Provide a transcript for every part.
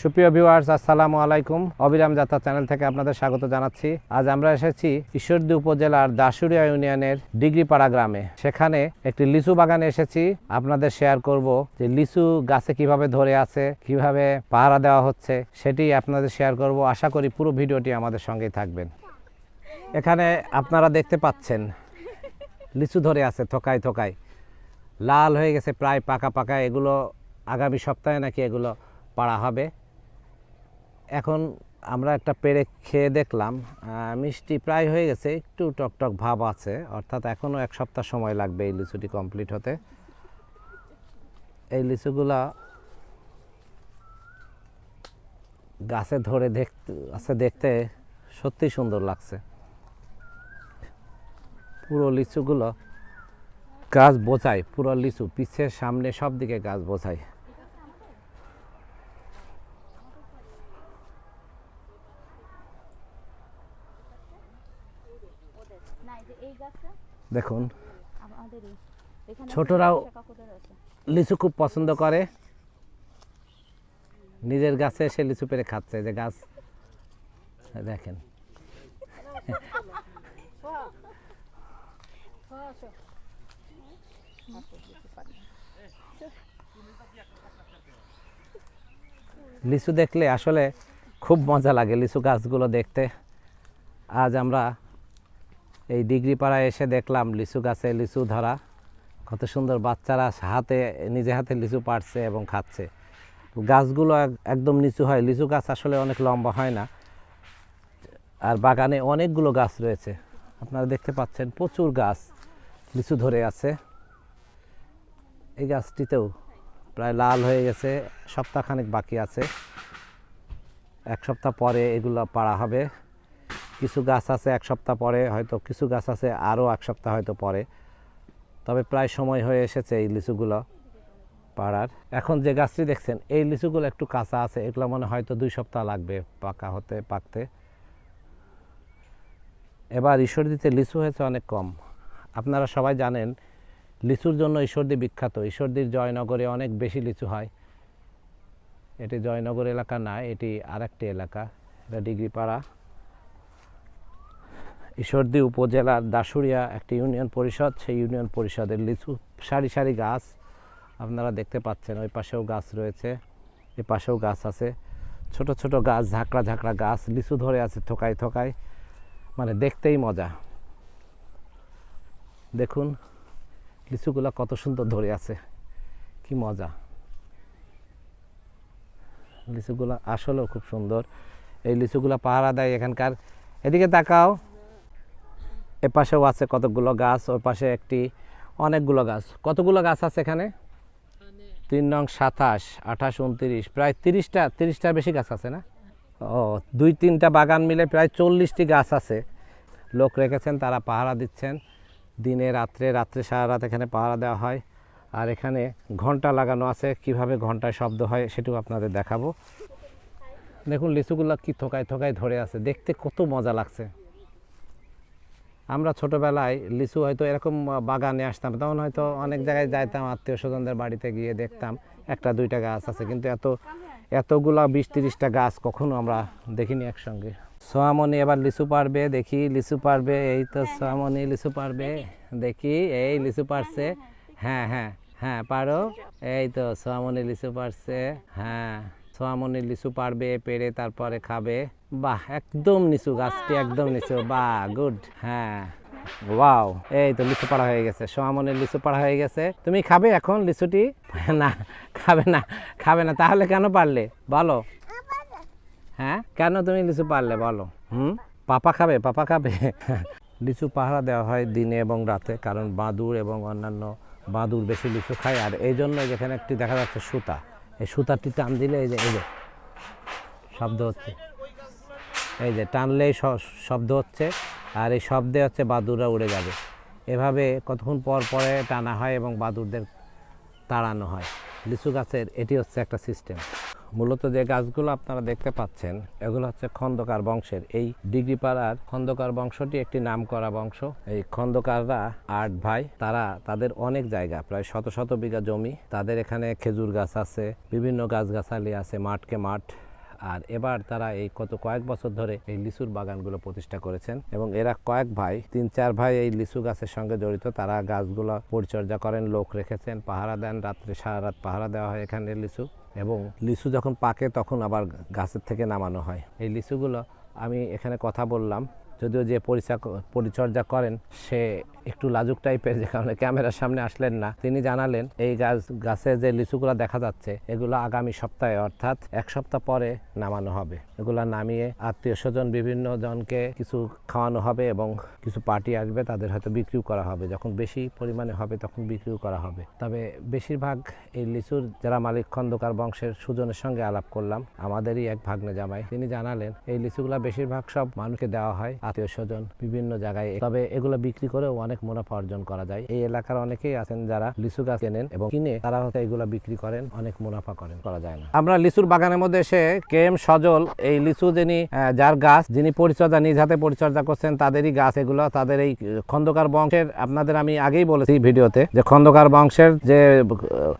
সুপ্রিয় ভিউয়ার্স আসসালামু আলাইকুম। অবিরাম যাত্রা চ্যানেল থেকে আপনাদের স্বাগত জানাচ্ছি। আজ আমরা এসেছি ঈশ্বরদী উপজেলার দাসুরিয়া ইউনিয়নের ডিগ্রিপাড়া গ্রামে। সেখানে একটি লিচু বাগানে এসেছি। আপনাদের শেয়ার করব যে লিচু গাছে কীভাবে ধরে আছে, কীভাবে পাহারা দেওয়া হচ্ছে, সেটি আপনাদের শেয়ার করব। আশা করি পুরো ভিডিওটি আমাদের সঙ্গেই থাকবেন। এখানে আপনারা দেখতে পাচ্ছেন, লিচু ধরে আছে থোকায় থোকায়। লাল হয়ে গেছে, প্রায় পাকা পাকা। এগুলো আগামী সপ্তাহে নাকি এগুলো পাড়া হবে। এখন আমরা একটা পেড়ে খেয়ে দেখলাম মিষ্টি প্রায় হয়ে গেছে, একটু টকটক ভাব আছে, অর্থাৎ এখনও এক সপ্তাহ সময় লাগবে এই লিচুটি কমপ্লিট হতে। এই লিচুগুলা গাছে ধরে দেখতে, আছে দেখতে সত্যি সুন্দর লাগছে। পুরো লিচুগুলো গাছ বোঝায়, পুরো লিচু পিছে সামনে সব দিকে গাছ বোঝায় না এই যে এই গাছটা দেখুন। ছোটরাও লিচু খুব পছন্দ করে। নিজের গাছে সে লিচু পেরে খাচ্ছে যে গাছ। দেখেন। লিচু দেখলে আসলে খুব মজা লাগে লিচু গাছগুলো দেখতে। আজ আমরা এই ডিগ্রি পাড়ায় এসে দেখলাম লিচু গাছে লিচু ধরা। কত সুন্দর বাচ্চারা হাতে, নিজে হাতে লিচু পাড়ছে এবং খাচ্ছে। গাছগুলো এক- একদম নিচু হয়। লিচু গাছ আসলে অনেক লম্বা হয় না। আর বাগানে অনেকগুলো গাছ রয়েছে। আপনারা দেখতে পাচ্ছেন প্রচুর গাছ লিচু ধরে আছে। এই গাছটিতেও প্রায় লাল হয়ে গেছে। সপ্তাহখানেক বাকি আছে। এক সপ্তাহ পরে এগুলো পাড়া হবে। কিছু গাছ আছে এক সপ্তাহ পরে, হয়তো কিছু গাছ আছে আরও এক সপ্তাহ হয়তো পরে। তবে প্রায় সময় হয়ে এসেছে এই লিচুগুলো পাড়ার। এখন যে গাছটি দেখছেন, এই লিচুগুলো একটু কাঁচা আছে, এগুলো মনে হয়তো দুই সপ্তাহ লাগবে পাকা হতে, পাকতে। এবার ঈশ্বরদীতে লিচু হয়েছে অনেক কম। আপনারা সবাই জানেন, লিচুর জন্য ঈশ্বরদী বিখ্যাত। ঈশ্বরদীর জয়নগরে অনেক বেশি লিচু হয়। এটি জয়নগর এলাকা না, এটি আর একটি এলাকা, এটা ডিগ্রিপাড়া। ঈশ্বরদী উপজেলার দাসুরিয়া একটি ইউনিয়ন পরিষদ। সেই ইউনিয়ন পরিষদের লিচু, সারি সারি গাছ আপনারা দেখতে পাচ্ছেন। ওই পাশেও গাছ রয়েছে, এ পাশেও গাছ আছে। ছোট ছোট গাছ, ঝাঁকড়া ঝাঁকড়া গাছ, লিচু ধরে আছে থোকায় থোকায়। মানে দেখতেই মজা। দেখুন, লিচুগুলো কত সুন্দর ধরে আছে। কি মজা। লিচুগুলো আসলেও খুব সুন্দর। এই লিচুগুলো পাহারা দেয় এখানকার। এদিকে তাকাও। এ পাশেও আছে কতগুলো গাছ ওই পাশে একটি অনেকগুলো গাছ। কতগুলো গাছ আছে এখানে? তিন নং সাতাশ, আঠাশ, উনত্রিশ, প্রায় তিরিশটা, তিরিশটার বেশি গাছ আছে না? ও, দুই তিনটা বাগান মিলে প্রায় চল্লিশটি গাছ আছে। লোক রেখেছেন, তারা পাহারা দিচ্ছেন। দিনে, রাত্রে রাত্রে সারা রাত এখানে পাহারা দেওয়া হয়। আর এখানে ঘণ্টা লাগানো আছে, কীভাবে ঘন্টায় শব্দ হয় সেটাও আপনাদের দেখাবো। দেখুন, লিচুগুলো কি থোকায় থোকায় ধরে আছে। দেখতে কত মজা লাগছে। আমরা ছোটবেলায় লিচু হয়তো এরকম বাগানে আসতাম তখন হয়তো অনেক জায়গায় যাইতাম আত্মীয় স্বজনদের বাড়িতে গিয়ে দেখতাম একটা দুইটা গাছ আছে কিন্তু এত এতগুলা বিশ তিরিশটা গাছ কখনো আমরা দেখিনি একসঙ্গে। সোয়ামনি এবার লিচু পারবে দেখি লিচু পারবে এই তো সোয়ামনি লিচু পারবে দেখি। এই লিচু পারছে হ্যাঁ হ্যাঁ হ্যাঁ। পারো এই তো সোয়ামনি লিচু পারছে হ্যাঁ সোয়ামনি লিচু পারবে পেরে তারপরে খাবে। বাহ, একদম নিচু, গাছটি একদম নিচু বাহ গুড হ্যাঁ। ওয়াও, এই তো লিচু পাড়া হয়ে গেছে, সোয়ামনের লিচু পাড়া হয়ে গেছে। তুমি খাবে এখন লিচুটি? না, খাবে না খাবে না, তাহলে কেন পারলে? বলো। হ্যাঁ কেন তুমি লিচু পারলে, বলো। হুম? পাপা খাবে পাপা খাবে। লিচু পাহারা দেওয়া হয় দিনে এবং রাতে, কারণ বাদুর এবং অন্যান্য বাদুর বেশি লিচু খায়, আর এই জন্য যেখানে একটি দেখা যাচ্ছে সুতা। এই সুতাটি টান দিলে এই যে এই যে, শব্দ হচ্ছে। এই যে টানলেই শব্দ হচ্ছে, আর এই শব্দে হচ্ছে বাদুররা উড়ে যাবে। এভাবে কতক্ষণ পর পরে টানা হয় এবং বাদুরদের তাড়ানো হয়। লিচু গাছের এটি হচ্ছে একটা সিস্টেম। মূলত যে গাছগুলো আপনারা দেখতে পাচ্ছেন, এগুলো হচ্ছে খন্দকার বংশের। এই ডিগ্রি পাড়ার খন্দকার বংশটি একটি নামকরা বংশ। এই খন্দকাররা আট ভাই, তারা তাদের অনেক জায়গা, প্রায় শত শত বিঘা জমি। তাদের এখানে খেজুর গাছ আছে, বিভিন্ন গাছগাছালি আছে, মাঠকে মাঠ। আর এবার তারা এই কত কয়েক বছর ধরে এই লিচুর বাগানগুলো প্রতিষ্ঠা করেছেন এবং এরা কয়েক ভাই, তিন চার ভাই এই লিচু গাছের সঙ্গে জড়িত। তারা গাছগুলো পরিচর্যা করেন, লোক রেখেছেন, পাহারা দেন, রাত্রে সারা রাত পাহারা দেওয়া হয় এখানে লিচু এবং লিচু যখন পাকে তখন আবার গাছের থেকে নামানো হয়। এই লিচুগুলো আমি এখানে কথা বললাম। যদিও যে পরিচা- পরিচর্যা করেন, সে একটু লাজুক টাইপের, যে কারণে ক্যামেরার সামনে আসলেন না। তিনি জানালেন, এই গাছ, গাছে যে লিচুগুলো দেখা যাচ্ছে, এগুলো আগামী সপ্তাহে, অর্থাৎ এক সপ্তাহ পরে নামানো হবে। এগুলো নামিয়ে আত্মীয় স্বজন বিভিন্ন জনকে কিছু খাওয়ানো হবে এবং কিছু পার্টি আসবে, তাদের হয়তো বিক্রিও করা হবে। যখন বেশি পরিমাণে হবে, তখন বিক্রিও করা হবে। তবে বেশিরভাগ এই লিচুর যারা মালিক, খন্দকার বংশের সুজনের সঙ্গে আলাপ করলাম, আমাদেরই এক ভাগ্নে জামাই। তিনি জানালেন, এই লিচুগুলা বেশিরভাগ সব মানুষকে দেওয়া হয় আত্মীয় স্বজন বিভিন্ন জায়গায় তবে এগুলো বিক্রি করেও অনেক মুনাফা অর্জন করা যায়। এই এলাকার অনেকেই আছেন যারা লিচু গাছ কেনেন এবং কিনে তারা হয়তো এগুলো বিক্রি করেন, অনেক মুনাফা করেন, করা যায় না। আমরা লিচুর বাগানের মধ্যে এসে কে এম সজল, এই লিচু যিনি যার গাছ, যিনি পরিচর্যা, নিজ হাতে পরিচর্যা করছেন, তাদেরই গাছ এগুলো, তাদের এই খন্দকার বংশের, আপনাদের আমি আগেই বলেছি ভিডিওতে, যে খন্দকার বংশের যে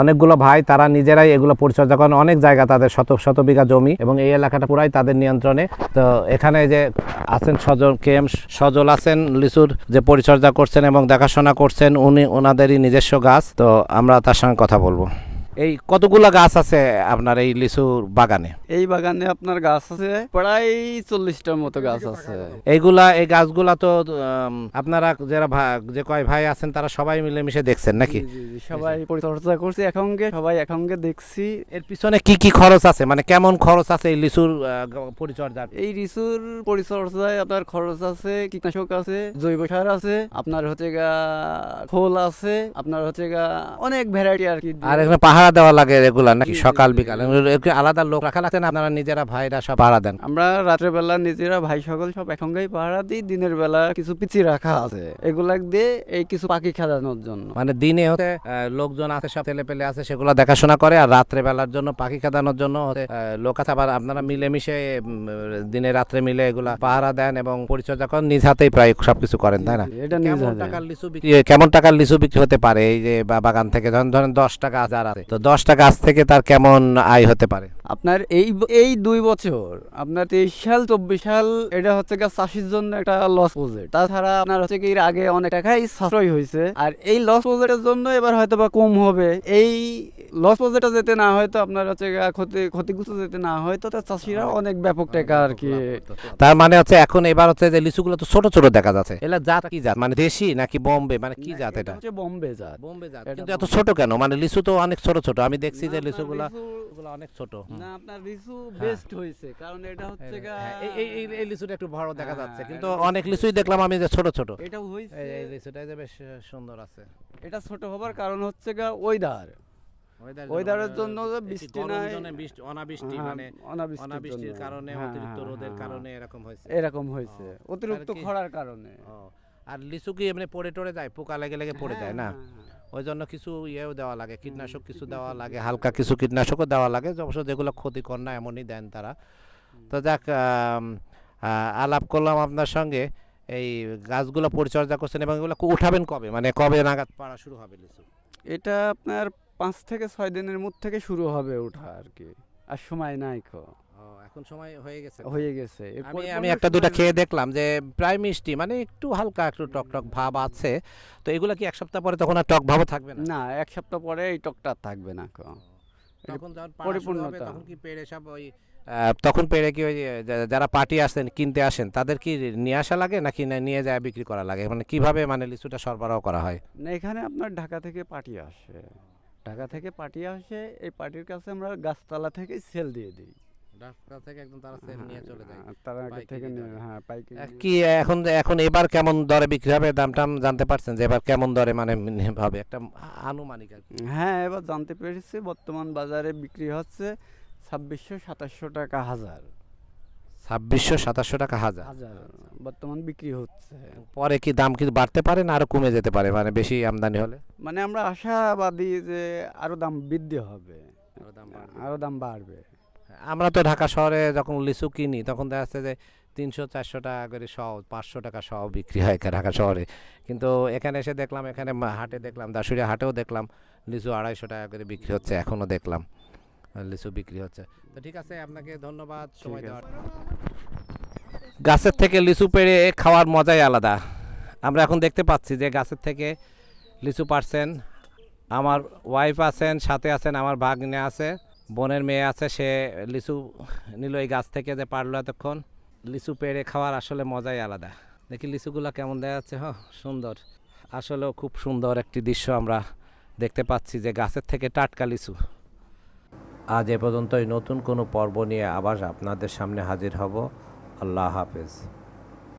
অনেকগুলো ভাই, তারা নিজেরাই এগুলো পরিচর্যা করেন। অনেক জায়গা তাদের শত শত বিঘা জমি এবং এই এলাকাটা পুরাই তাদের নিয়ন্ত্রণে। তো এখানে যে আছেন সজল কে এম সজল আছেন, লিচুর যে পরিচর্যা করছেন এবং দেখাশোনা করছেন, উনি ওনাদেরই নিজস্ব গাছ, তো আমরা তার সঙ্গে কথা বলব। এই কতগুলো গাছ আছে আপনার এই লিচুর বাগানে? এই বাগানে আপনার গাছ আছে প্রায় চল্লিশটার মতো গাছ আছে। এইগুলা এই গাছগুলা তো উম, আপনারা যারা ভা- যে কয় ভাই আছেন তারা সবাই মিলেমিশে দেখছেন নাকি? জি, জি, জি, সবাই পরিচর্যা করছি এখনকে সবাই এখনকে দেখছি। এর পিছনে কি কি খরচ আছে? মানে কেমন খরচ আছে এই লিচুর আহ, গ- পরিচর্যার? এই রিসুর পরিচর্যায় আপনার খরচ আছে কীটনাশক আছে জৈব সার আছে আপনার হচ্ছে গা খোল আছে আপনার হচ্ছে গা অনেক ভ্যারাইটি আর কি। আর এখানে পাহারা দেওয়া লাগে রেগুলার নাকি সকাল বিকাল? আলাদা লোক রাখা লাগছে না? আপনারা নিজেরা ভাইরা সব পাহারা দেন? আমরা রাতের বেলা নিজেরা ভাই সকল সব এখনকাই পাহারা দিই দিনের বেলা কিছু পিচি রাখা আছে। এগুলা দিয়ে এই কিছু পাখি খেলানোর জন্য। মানে দিনে হতে লোকজন আছে সব ছেলে পেলে আছে সেগুলো দেখাশোনা করে আর রাত্রে বেলার জন্য পাখি খেদানোর জন্য লোক আছে আবার আপনারা মিলেমিশে দিনে রাত্রে মিলে এগুলা পাহারা দেন এবং পরিচর্যা করেন নিজ হাতেই প্রায় সবকিছু করেন তাই না? এটা কেমন টাকার লিচু বিক্রি কেমন টাকার লিচু বিক্রি হতে পারে? এই যে বাগান থেকে ধরেন ধরেন দশ টাকা হাজার আছে। তো দশ টাকা গাছ থেকে তার কেমন আয় হতে পারে? আপনার এই এই দুই বছর আপনার তেইশ সাল চব্বিশ সাল এটা হচ্ছে গিয়ে চাষির জন্য একটা লস প্রজেক্ট তাছাড়া আপনার হচ্ছে কি আগে অনেক টাকাই সাশ্রয় হয়েছে। আর এই লস প্রজেক্টের জন্য এবার হয়তো বা কম হবে। এই লস প্রজেক্টে যেতে না হয়তো আপনার হচ্ছে ক্ষতি ক্ষতিগ্রস্ত যেতে না হয়তো তা চাষিরা অনেক ব্যাপক টাকা আর কি তার মানে হচ্ছে এখন এবার হচ্ছে যে লিচুগুলো তো ছোট ছোট দেখা যাচ্ছে। এলা জাত কি জাত? মানে দেশি নাকি বোম্বে? মানে কি জাত এটা হচ্ছে বোম্বে জাত। বোম্বে জাত। কিন্তু এত ছোট কেন? মানে লিচু তো অনেক ছোট ছোট। আমি দেখছি যে লিচুগুলো অনেক ছোট। না আপনার লিচু বেস্ট হয়েছে কারণ এটা হচ্ছে হ্যাঁ, এই- এই এই- এই লিচুটা একটু বড় দেখা যাচ্ছে। কিন্তু অনেক লিচুই দেখলাম আমি যে ছোট ছোট। এটা হয়েছে। এই লিচুটা যে বেশ সুন্দর আছে। এটা ছোট হবার কারণ হচ্ছে গা ওয়েদার ওয়েদারের জন্য যে বৃষ্টি নাই- বৃষ্টি অনাবৃষ্টি হ্যাঁ, মানে অনাবৃষ্টির কারণে হ্যাঁ, অতিরিক্ত হ্যাঁ, রোদের হ্যাঁ, কারণে এরকম হয়েছে। এরকম হয়েছে অতিরিক্ত খরার কারণে। আর লিচু কি এমনি পড়ে টড়ে যায়? পোকা লেগে লেগে পড়ে যায় না? হ্যাঁ, হ্যাঁ, ওই জন্য কিছু ইয়েও দেওয়া লাগে কীটনাশক কিছু দেওয়া লাগে হালকা কিছু কীটনাশকও দেওয়া লাগে অবশ্য যেগুলো ক্ষতিকর না এমনই দেন তারা। তো যাক আলাপ করলাম আপনার সঙ্গে এই গাছগুলো পরিচর্যা করছেন এবং এগুলো উঠাবেন কবে? মানে কবে নাগাদ পাড়া শুরু হবে লিচু? এটা আপনার পাঁচ থেকে ছয় দিনের মধ্যে থেকে শুরু হবে ওঠা আর কি আর সময় নাই খো এখন সময় হয়ে গেছে। হয়ে গেছে। আমি আমি একটা দুটা খেয়ে দেখলাম যে প্রায় মিষ্টি মানে একটু হালকা একটু টক টক ভাব আছে। তো এগুলো কি এক সপ্তাহ পরে তখন আর টক ভাবও থাকবে না? না এক সপ্তাহ পরে এই টকটা থাকবে না তখন যখন পরিপূর্ণতা। তখন কি পেড়ে সব ওই তখন পেড়ে কি ওই যারা পার্টি আসেন কিনতে আসেন তাদের কি নিয়ে আসা লাগে নাকি নিয়ে যায় বিক্রি করা লাগে? মানে কীভাবে মানে লিচুটা সরবরাহ করা হয়? না এখানে আপনার ঢাকা থেকে পার্টি আসে। ঢাকা থেকে পার্টি আসে এই পার্টির কাছে আমরা গাছতলা থেকে সেল দিয়ে দিই। থেকে একদম তারা সেল নিয়ে চলে যায়। হ্যাঁ, তারা আগে থেকে নিয়ে হ্যাঁ পাইকারি কি এখন এখন এবার কেমন দরে বিক্রি হবে? দাম টাম জানতে পারছেন যে এবার কেমন দরে মানে হবে? একটা আনুমানিক আর কি। হ্যাঁ এবার জানতে পেরেছি বর্তমান বাজারে বিক্রি হচ্ছে ছাব্বিশশো সাতাশশো টাকা হাজার। ছাব্বিশশো সাতাশশো টাকা হাজার। হাজার বর্তমান বিক্রি হচ্ছে। পরে কি দাম কি বাড়তে পারে না আরও কমে যেতে পারে? মানে বেশি আমদানি হলে? মানে আমরা আশাবাদী যে আরও দাম বৃদ্ধি হবে। আরও দাম বাড়বে। আমরা তো ঢাকা শহরে যখন লিচু কিনি তখন দেখা যাচ্ছে যে তিনশো চারশো টাকা করে সহ পাঁচশো টাকা সহ বিক্রি হয় এখানে ঢাকা শহরে। কিন্তু এখানে এসে দেখলাম এখানে হাটে দেখলাম দাসুরিয়া হাটেও দেখলাম লিচু আড়াইশো টাকা করে বিক্রি হচ্ছে এখনও দেখলাম লিচু বিক্রি হচ্ছে। তো ঠিক আছে আপনাকে ধন্যবাদ সময় দেওয়ার গাছের থেকে লিচু পেড়ে খাওয়ার মজাই আলাদা। আমরা এখন দেখতে পাচ্ছি যে গাছের থেকে লিচু পারছেন আমার ওয়াইফ আছেন সাথে আছেন আমার ভাগ্নে আছে। বোনের মেয়ে আছে, সে লিচু নিল এই গাছ থেকে যে পারল এতক্ষণ। লিচু পেড়ে খাওয়ার আসলে মজাই আলাদা। দেখি লিচুগুলো কেমন দেখা যাচ্ছে হ সুন্দর। আসলেও খুব সুন্দর একটি দৃশ্য আমরা দেখতে পাচ্ছি যে গাছের থেকে টাটকা লিচু। আজ এ পর্যন্তই। নতুন কোনো পর্ব নিয়ে আবার আপনাদের সামনে হাজির হব। আল্লাহ হাফেজ।